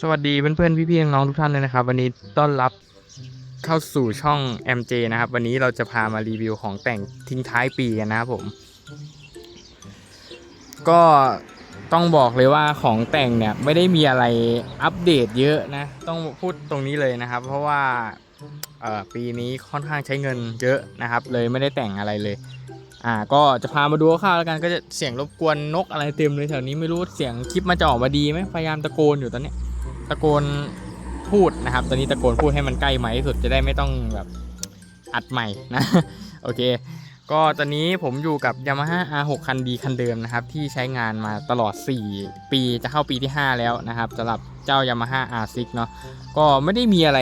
สวัสดีเพื่อนๆพี่ๆน้องๆทุกท่านเลยนะครับ วันนี้ต้อนรับเข้าสู่ช่อง MJ นะครับ วันนี้เราจะพามารีวิวของแต่งทิ้งท้ายปีกันนะครับผม ก็ต้องบอกเลยว่าของแต่งเนี่ยไม่ได้มีอะไรอัปเดตเยอะนะ ต้องพูดตรงนี้เลยนะครับ เพราะว่าปีนี้ค่อนข้างใช้เงินเยอะนะครับ เลยไม่ได้แต่งอะไรเลย อ่าก็จะพามาดูคร่าวแล้วกันก็จะเสียงรบกวนนกอะไรเต็มเลยแถวนี้ไม่รู้เสียงคลิปมันจะออกมาดีไหมพยายามตะโกนอยู่ตอนนี้ตะโกนพูดนะครับ ตอนนี้ตะโกนพูดให้มันใกล้ไหมที่สุดจะได้ไม่ต้องแบบอัดใหม่นะโอเค ก็ตอนนี้ผมอยู่กับ Yamaha R6 คันดีคันเดิมนะครับ ที่ใช้งานมาตลอด 4 ปีจะเข้าปีที่ 5 แล้วนะครับสำหรับเจ้า Yamaha R6 เนาะก็ไม่ได้มีอะไร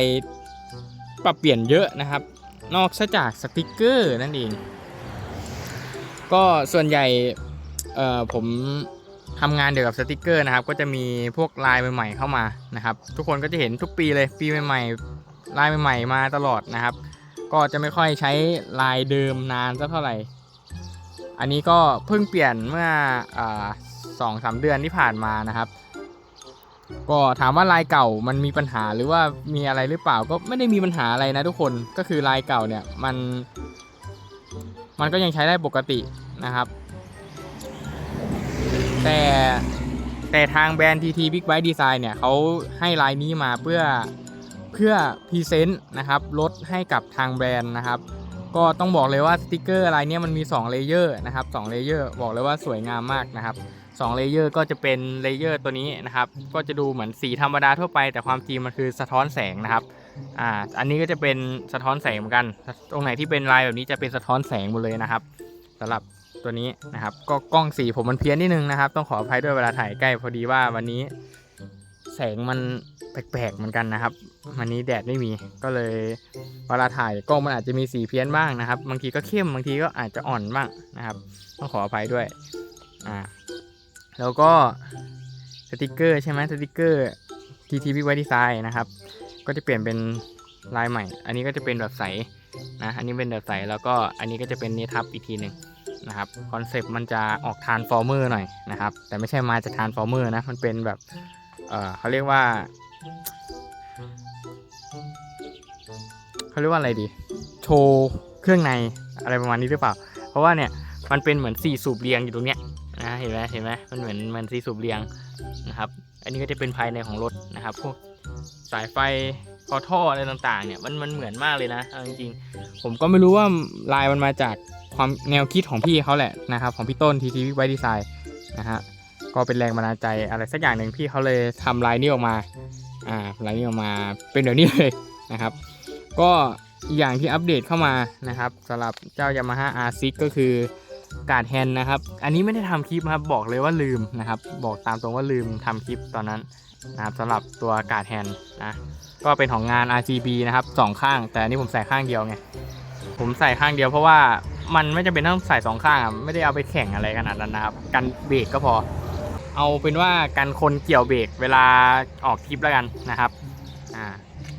ปรับเปลี่ยนเยอะนะครับ นอกจากสติกเกอร์นั่นเอง ก็ส่วนใหญ่เอ่อผมทำงานเกี่ยวกับสติกเกอร์นะครับ ก็จะมีพวกลายใหม่ๆเข้ามานะครับ ทุกคนก็จะเห็นทุกปีเลยปีใหม่ๆลายใหม่ๆมาตลอดนะครับ ก็จะไม่ค่อยใช้ลายเดิมนานสักเท่าไหร่ อันนี้ก็เพิ่งเปลี่ยนเมื่อสองสามเดือนที่ผ่านมานะครับ ก็ถามว่าลายเก่ามันมีปัญหาหรือว่ามีอะไรหรือเปล่าก็ไม่ได้มีปัญหาอะไรนะทุกคนก็คือลายเก่าเนี่ยมัน มันก็ยังใช้ได้ปกตินะครับ แต่แต่ทางแบรนด์ TT Big Bike Design เนี่ยเขาให้ลายนี้มาเพื่อเพื่อพรีเซนต์นะครับลดให้กับทางแบรนด์นะครับ ก็ต้องบอกเลยว่าสติกเกอร์ลายเนี้ยมันมี2เลเยอร์นะครับ2เลเยอร์บอกเลยว่าสวยงามมากนะครับ2เลเยอร์ก็จะเป็นเลเยอร์ตัวนี้นะครับ ก็จะดูเหมือนสีธรรมดาทั่วไป แต่ความจริงมันคือสะท้อนแสงนะครับ อ่า อันนี้ก็จะเป็นสะท้อนแสงเหมือนกัน ตรงไหนที่เป็นลายแบบนี้จะเป็นสะท้อนแสงหมดเลยนะครับสำหรับตัวนี้นะครับ ก็กล้องสีผมมันเพี้ยนนิดนึงนะครับ ต้องขออภัยด้วยเวลาถ่ายใกล้พอดีว่าวันนี้แสงมันแปลกๆเหมือนกันนะครับ วันนี้แดดไม่มีก็เลยเวลาถ่ายกล้องมันอาจจะมีสีเพี้ยนบ้างนะครับ บางทีก็เข้มบางทีก็อาจจะอ่อนบ้างนะครับ ต้องขออภัยด้วยอ่าแล้วก็สติกเกอร์ใช่ไหมสติกเกอร์ TT Big White Design นะครับ ก็จะเปลี่ยนเป็นลายใหม่ อันนี้ก็จะเป็นแบบใสนะ อันนี้เป็นแบบใสแล้วก็อันนี้ก็จะเป็นเนทับอีกทีหนึ่งนะครับ คอนเซปต์มันจะออกทานฟอร์เมอร์หน่อยนะครับ แต่ไม่ใช่มาจากทานฟอร์เมอร์นะ มันเป็นแบบ เออเขาเรียกว่าเขาเรียกว่าอะไรดี โชว์เครื่องในอะไรประมาณนี้หรือเปล่า เพราะว่าเนี่ยมันเป็นเหมือนสี่สูบเรียงอยู่ตรงเนี้ยนะเห็นไหมเห็นไหมมันเหมือนมันสี่สูบเรียงนะครับ อันนี้ก็จะเป็นภายในของรถนะครับ พวก สายไฟคอท่ออะไรต่างๆ เนี่ยมันมันเหมือนมากเลยนะเอาจริงๆ ผมก็ไม่รู้ว่าลายมันมาจากความแนวคิดของพี่เขาแหละนะครับของพี่ต้นทีทีวิไวดีไซน์นะฮะก็เป็นแรงบันดาลใจอะไรสักอย่างหนึ่งพี่เขาเลยทำลายนี้ออกมาอ่าลายนี้ออกมาเป็นแบบนี้เลยนะครับ ก็อย่างที่อัปเดตเข้ามานะครับสำหรับเจ้า Yamaha R6 ก็คือ กาดแฮนนะครับ อันนี้ไม่ได้ทำคลิปนะครับ บอกเลยว่าลืมนะครับ บอกตามตรงว่าลืมทำคลิปตอนนั้นนะครับสำหรับตัวกาดแฮนนะก็เป็นของงาน RGB นะครับสองข้าง แต่อันนี้ผมใส่ข้างเดียวไงผมใส่ข้างเดียวเพราะว่ามันไม่จำเป็นต้องใส่สองข้างอะไม่ได้เอาไปแข่งอะไรขนาดนั้นนะครับกันเบรกก็พอ เอาเป็นว่ากันคนเกี่ยวเบรกเวลาออกทริปแล้วกันนะครับอ่า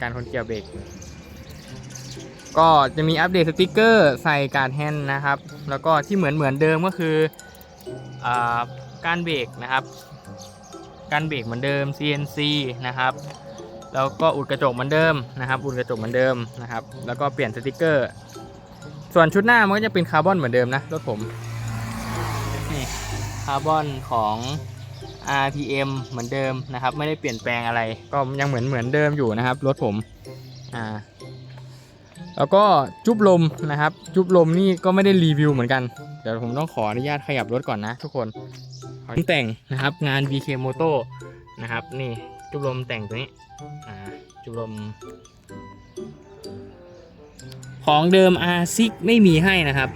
การคนเกี่ยวเบรก ก็จะมีอัปเดตสติกเกอร์ใส่การ์ดแฮนด์นะครับ แล้วก็ที่เหมือนเหมือนเดิมก็คืออการเบรกนะครับ การเบรกเหมือนเดิม CNC นะครับแล้วก็อุดกระจกเหมือนเดิมนะครับ อุดกระจกเหมือนเดิมนะครับ แล้วก็เปลี่ยนสติกเกอร์ ส่วนชุดหน้ามันก็จะเป็นคาร์บอนเหมือนเดิมนะรถผมนี่คาร์บอนของ RPM เหมือนเดิมนะครับ ไม่ได้เปลี่ยนแปลงอะไร ก็ยังเหมือนเหมือนเดิมอยู่นะครับรถผมอ่า แล้วก็จุบลมนะครับ จุบลมนี่ก็ไม่ได้รีวิวเหมือนกัน เดี๋ยวผมต้องขออนุญาตขยับรถก่อนนะทุกคนขอแต่งนะครับงาน BK Moto นะครับนี่จุบลมแต่งตัวนี้อ่าจุบลม ของเดิม R6 ไม่มีให้นะครับ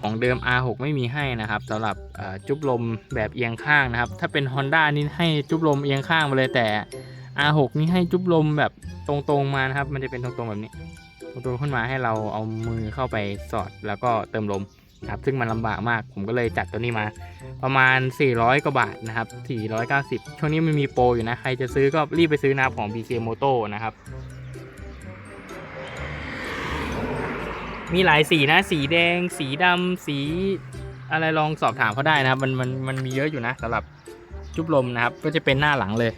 ของเดิม R6 ไม่มีให้นะครับสำหรับจุบลมแบบเอียงข้างนะครับ ถ้าเป็น Honda นี่ให้จุบลมเอียงข้างมาเลยแต่ R6 นี่ให้จุบลมแบบตรงๆมานะครับ มันจะเป็นตรงๆแบบนี้ตรงๆขึ้นมาให้เราเอามือเข้าไปสอดแล้วก็เติมลมครับซึ่งมันลำบากมาก ผมก็เลยจัดตัวนี้มา ประมาณ 400 กว่าบาทนะครับ 490 ช่วงนี้มันมีโปรอยู่นะ ใครจะซื้อก็รีบไปซื้อนะของ BK Moto นะครับ มีหลายสีนะ สีแดง สีดำสีอะไรลองสอบถามเขาได้นะครับมันมันมันมีเยอะอยู่นะสำหรับจุบลมนะครับ ก็จะเป็นหน้าหลังเลย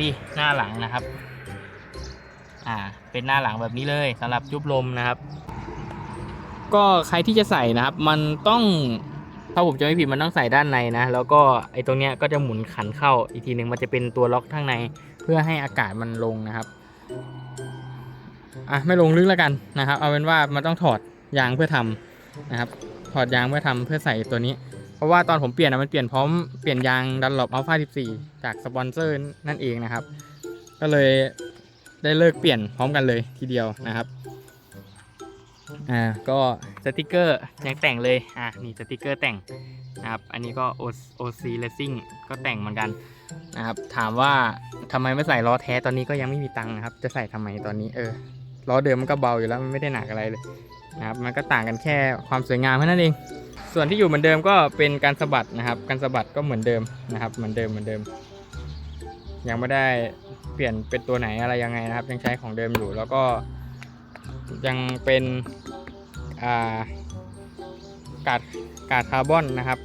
นี่หน้าหลังนะครับ อ่า เป็นหน้าหลังแบบนี้เลยสำหรับจุบลมนะครับ ก็ใครที่จะใส่นะครับ มันต้องถ้าผมจะไม่ผิดมันต้องใส่ด้านในนะ แล้วก็ไอ้ตรงเนี้ยก็จะหมุนขันเข้าอีกทีหนึ่งมันจะเป็นตัวล็อกข้างใน เพื่อให้อากาศมันลงนะครับอะไม่ลงลึกแล้วกันนะครับ เอาเป็นว่ามันต้องถอดยางเพื่อทำนะครับ ถอดยางเพื่อทำเพื่อใส่ตัวนี้ เพราะว่าตอนผมเปลี่ยนอะมันเปลี่ยนพร้อมเปลี่ยนยางดันหลบอัลฟา14 จากสปอนเซอร์นั่นเองนะครับ ก็เลยได้เลิกเปลี่ยนพร้อมกันเลยทีเดียวนะครับอ่าก็สติกเกอร์ยังแต่งเลยอะนี่สติกเกอร์แต่งนะครับอันนี้ก็ OC Racing ก็แต่งเหมือนกันนะครับถามว่าทำไมไม่ใส่ล้อแท้ตอนนี้ก็ยังไม่มีตังค์นะครับ จะใส่ทำไมตอนนี้เออล้อเดิมมันก็เบาอยู่แล้วมันไม่ได้หนักอะไรเลย นะครับมันก็ต่างกันแค่ความสวยงามแค่นั้นเอง ส่วนที่อยู่เหมือนเดิมก็เป็นการสะบัดนะครับ การสะบัดก็เหมือนเดิมนะครับ เหมือนเดิมเหมือนเดิม ยังไม่ได้เปลี่ยนเป็นตัวไหนอะไรยังไงนะครับ ยังใช้ของเดิมอยู่แล้วก็ยังเป็นอ่ากาดกาดคาร์บอนนะครับ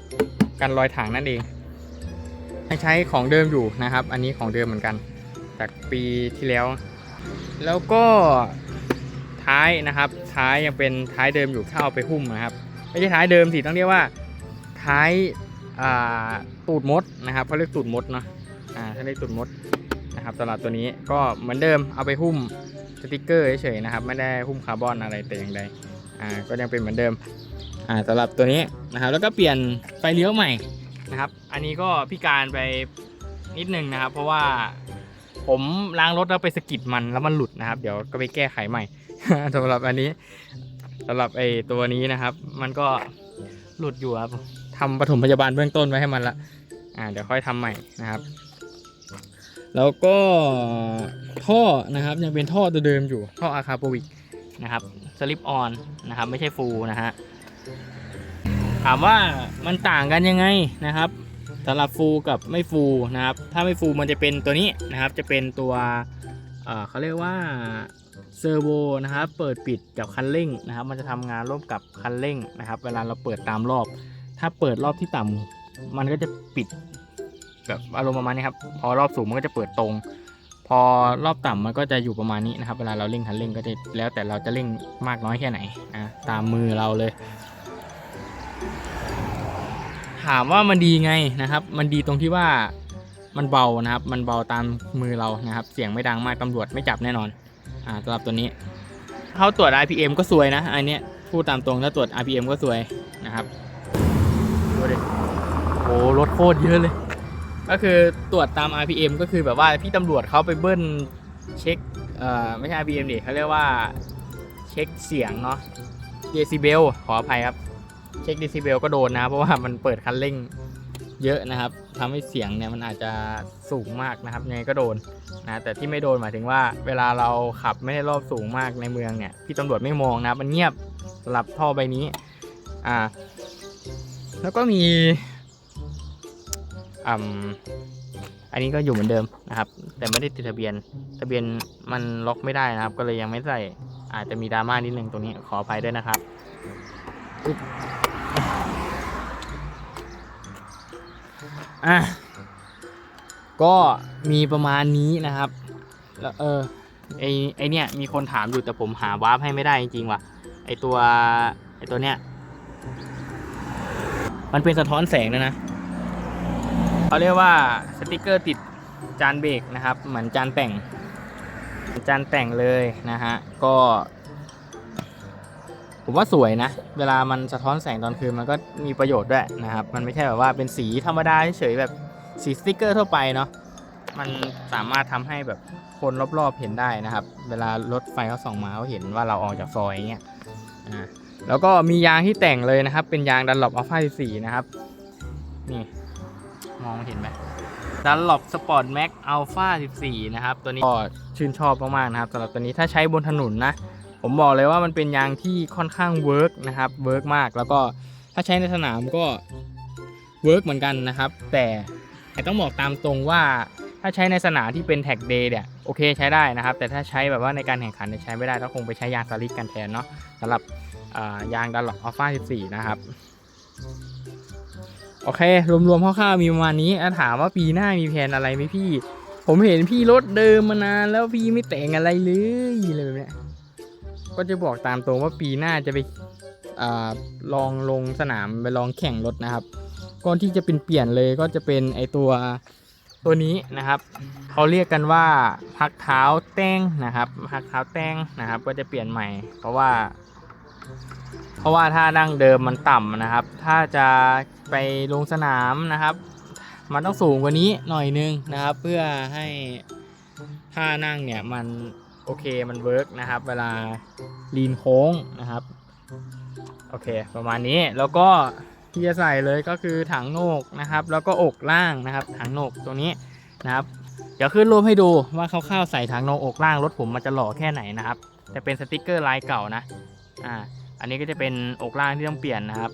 กันรอยถังนั่นเองยังใช้ของเดิมอยู่นะครับ อันนี้ของเดิมเหมือนกัน จากปีที่แล้ว แล้วก็ท้ายนะครับ ท้ายยังเป็นท้ายเดิมอยู่เข้าเอาไปหุ้มนะครับไม่ใช่ท้ายเดิมสิต้องเรียกว่าท้ายตูดมดนะครับเขาเรียกตูดมดเนาะอ่าเขาเรียกตูดมดนะครับสำหรับตัวนี้ก็เหมือนเดิมเอาไปหุ้มสติกเกอร์เฉยๆนะครับไม่ได้หุ้มคาร์บอนอะไรแต่อย่างใดอ่าก็ยังเป็นเหมือนเดิมอ่าสำหรับตัวนี้นะครับแล้วก็เปลี่ยนไฟเลี้ยวใหม่นะครับ อันนี้ก็พิการไปนิดนึงนะครับ เพราะว่าผมล้างรถแล้วไปสกิดมันแล้วมันหลุดนะครับ เดี๋ยวก็ไปแก้ไขใหม่ สำหรับอันนี้สำหรับไอตัวนี้นะครับ มันก็หลุดอยู่ครับทำปฐมพยาบาลเบื้องต้นไว้ให้มันละอ่าเดี๋ยวค่อยทำใหม่นะครับ แล้วก็ท่อนะครับยังเป็นท่อตัวเดิมอยู่ท่ออาคาโปวิกนะครับสลิปออนนะครับ ไม่ใช่ฟูนะฮะถามว่ามันต่างกันยังไงนะครับสำหรับฟูกับไม่ฟูนะครับ ถ้าไม่ฟูมันจะเป็นตัวนี้นะครับ จะเป็นตัวเเขาเรียกว่า เซอร์โวนะครับเปิดปิดกับคันเร่งนะครับ มันจะทำงานร่วมกับคันเร่งนะครับ เวลาเราเปิดตามรอบ ถ้าเปิดรอบที่ต่ำมันก็จะปิดแบบอารมณ์ประมาณนี้ครับ พอรอบสูงมันก็จะเปิดตรง พอรอบต่ำมันก็จะอยู่ประมาณนี้นะครับ เวลาเราเร่งคันเร่งก็จะแล้วแต่เราจะเร่งมากน้อยแค่ไหนนะตามมือเราเลย ถามว่ามันดีไงนะครับ มันดีตรงที่ว่ามันเบานะครับ มันเบาตามมือเรานะครับ เสียงไม่ดังมากตำรวจไม่จับแน่นอน อ่าสำหรับตัวนี้ เขาตรวจ RPM ก็สวยนะอันเนี้ยพูดตามตรงถ้าตรวจ RPM ก็สวยนะครับดูดิโอ้รถโคตรเยอะเลย ก็คือตรวจตาม RPM ก็คือแบบว่าพี่ตำรวจเขาไปเบิ้ลเช็คเอ่อไม่ใช่ RPM ดิเขาเรียกว่าเช็คเสียงเนาะเดซิเบลขออภัยครับ เช็คเดซิเบลก็โดนนะ เพราะว่ามันเปิดคันเร่ง เยอะนะครับทำให้เสียงเนี่ยมันอาจจะสูงมากนะครับยังไงก็โดนนะแต่ที่ไม่โดนหมายถึงว่า เวลาเราขับไม่ได้รอบสูงมากในเมืองเนี่ยพี่ตำรวจไม่มองนะมันเงียบสำหรับท่อใบนี้อ่าแล้วก็มีอ่าอันนี้ก็อยู่เหมือนเดิมนะครับ แต่ไม่ได้ติดทะเบียน ทะเบียนมันล็อกไม่ได้นะครับ ก็เลยยังไม่ใส่อาจจะมีดราม่านิดนึงตรงนี้ขออภัยด้วยนะครับ อะก็มีประมาณนี้นะครับ แล้วเออไอไอเนี่ยมีคนถามอยู่แต่ผมหาวาร์ปให้ไม่ได้จริงๆว่ะไอตัวไอตัวเนี้ยมันเป็นสะท้อนแสงนะนะเขาเรียกว่าสติกเกอร์ติดจานเบรกนะครับ เหมือนจานแต่งจานแต่งเลยนะฮะก็ ผมว่าสวยนะ เวลามันสะท้อนแสงตอนคืนมันก็มีประโยชน์ด้วยนะครับ มันไม่ใช่แบบว่าเป็นสีธรรมดาเฉยแบบสีสติกเกอร์ทั่วไปเนาะ มันสามารถทำให้แบบคนรอบๆเห็นได้นะครับ เวลารถไฟเขาส่องมาเขาเห็นว่าเราออกจากซอยอย่างเงี้ย อ่า แล้วก็มียางที่แต่งเลยนะครับ เป็นยางดันหลบอัลฟา14นะครับ นี่ มองเห็นไหมดันหลบสปอร์ตแม็กอัลฟา14 นะครับ ตัวนี้ก็ชื่นชอบมากๆนะครับสำหรับตัวนี้ถ้าใช้บนถนนนะ ผมบอกเลยว่ามันเป็นยางที่ค่อนข้างเวิร์กนะครับเวิร์กมากแล้วก็ถ้าใช้ในสนามก็เวิร์กเหมือนกันนะครับ แต่ต้องบอกตามตรงว่าถ้าใช้ในสนามที่เป็นแท็กเดย์เนี่ยโอเคใช้ได้นะครับ แต่ถ้าใช้แบบว่าในการแข่งขันเนี่ยใช้ไม่ได้ก็คงไปใช้ยางสลิกกันแทนเนาะสำหรับยางดันหลอกอัลฟา14 นะครับโอเค รวมๆคร่าวๆมีประมาณนี้อะถามว่าปีหน้ามีแผนอะไรไหมพี่ ผมเห็นพี่รถเดิมมานานแล้วพี่ไม่แต่งอะไรเลยอะไรแบบเนี้ย ก็จะบอกตามตรงว่าปีหน้าจะไปอลองลงสนามไปลองแข่งรถนะครับก่อนที่จะเป็นเปลี่ยนเลยก็จะเป็นไอตัวตัวนี้นะครับเขาเรียกกันว่าพักเท้าแต้งนะครับพักเท้าแต้งนะครับ ก็จะเปลี่ยนใหม่ เพราะว่า เพราะว่าถ้านั่งเดิมมันต่ำนะครับ ถ้าจะไปลงสนามนะครับ มันต้องสูงกว่านี้หน่อยนึงนะครับ เพื่อให้ท่านั่งเนี่ยมัน โอเคมันเวิร์กนะครับ เวลาลีนโค้งนะครับ โอเค ประมาณนี้แล้วก็ที่จะใส่เลยก็คือถังโหนกนะครับ แล้วก็อกล่างนะครับ ถังโหนกตรงนี้นะครับเดี๋ยวขึ้นรูปให้ดูว่าคร่าวๆใส่ถังโหนกอกล่างรถผมมันจะหล่อแค่ไหนนะครับแต่เป็นสติกเกอร์ลายเก่านะอ่าอันนี้ก็จะเป็นอกล่างที่ต้องเปลี่ยนนะครับ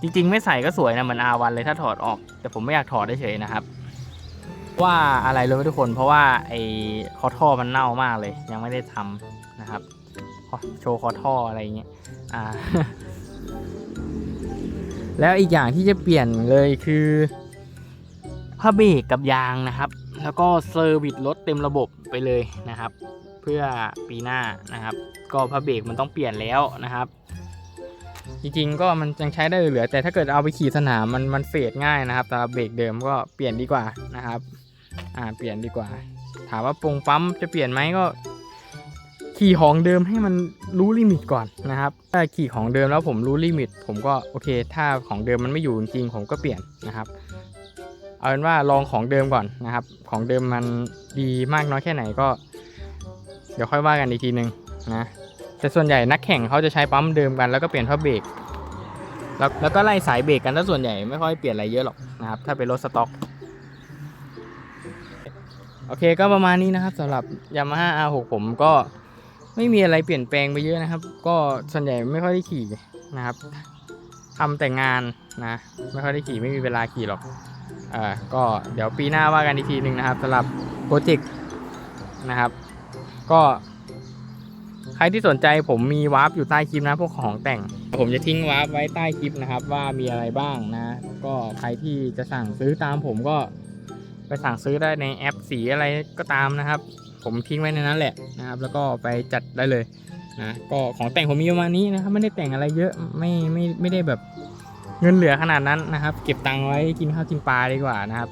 จริงๆ ไม่ใส่ก็สวยนะเหมือน R1 เลยถ้าถอดออก แต่ผมไม่อยากถอดเฉยๆนะครับ ว่าอะไรรู้ไหมทุกคนเพราะว่าไอ้คอท่อมันเน่ามากเลย ยังไม่ได้ทำนะครับ โชว์คอท่ออะไรอย่างเงี้ยอ่า แล้วอีกอย่างที่จะเปลี่ยนเลยคือผ้าเบรกกับยางนะครับ แล้วก็เซอร์วิสรถเต็มระบบไปเลยนะครับ เพื่อปีหน้านะครับ ก็ผ้าเบรกมันต้องเปลี่ยนแล้วนะครับจริงๆก็มันยังใช้ได้เหลือแต่ถ้าเกิดเอาไปขี่สนามมันมันเฟดง่ายนะครับแต่เบรกเดิมก็เปลี่ยนดีกว่านะครับ อ่าเปลี่ยนดีกว่า ถามว่าปรงปั๊มจะเปลี่ยนไหมก็ ขี่ของเดิมให้มันรู้ลิมิตก่อนนะครับถ้าขี่ของเดิมแล้วผมรู้ลิมิต ผมก็โอเค ถ้าของเดิมมันไม่อยู่จริงผมก็เปลี่ยนนะครับ เอาเป็นว่าลองของเดิมก่อนนะครับ ของเดิมมันดีมากน้อยแค่ไหนก็ เดี๋ยวค่อยว่ากันอีกทีนึงนะแต่ส่วนใหญ่นักแข่งเขาจะใช้ปั๊มเดิมกันแล้วก็เปลี่ยนผ้าเบรกแล้วแล้วก็ไล่สายเบรกกันถ้าส่วนใหญ่ไม่ค่อยเปลี่ยนอะไรเยอะหรอกนะครับ ถ้าเป็นรถสต็อก โอเคก็ประมาณนี้นะครับสำหรับ Yamaha R6 ผมก็ไม่มีอะไรเปลี่ยนแปลงไปเยอะนะครับ ก็ส่วนใหญ่ไม่ค่อยได้ขี่นะครับทำแต่งานนะไม่ค่อยได้ขี่ไม่มีเวลาขี่หรอกเอ่าก็เดี๋ยวปีหน้าว่ากันอีกทีหนึ่งนะครับสำหรับโปรเจกต์นะครับ ก็ ใครที่สนใจผมมีวาร์ปอยู่ใต้คลิปนะพวกของแต่ง ผมจะทิ้งวาร์ปไว้ใต้คลิปนะครับ ว่ามีอะไรบ้างนะ ก็ใครที่จะสั่งซื้อตามผมก็ ไปสั่งซื้อได้ในแอปสีอะไรก็ตามนะครับ ผมทิ้งไว้ในนั้นแหละนะครับ แล้วก็ไปจัดได้เลยนะก็ของแต่งผมมีประมาณนี้นะครับไม่ได้แต่งอะไรเยอะไม่ไม่ไม่ได้แบบเงินเหลือขนาดนั้นนะครับ เก็บตังค์ไว้กินข้าวกินปลาดีกว่านะครับ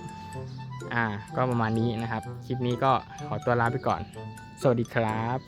อ่า ก็ประมาณนี้นะครับ คลิปนี้ก็ขอตัวลาไปก่อน สวัสดีครับ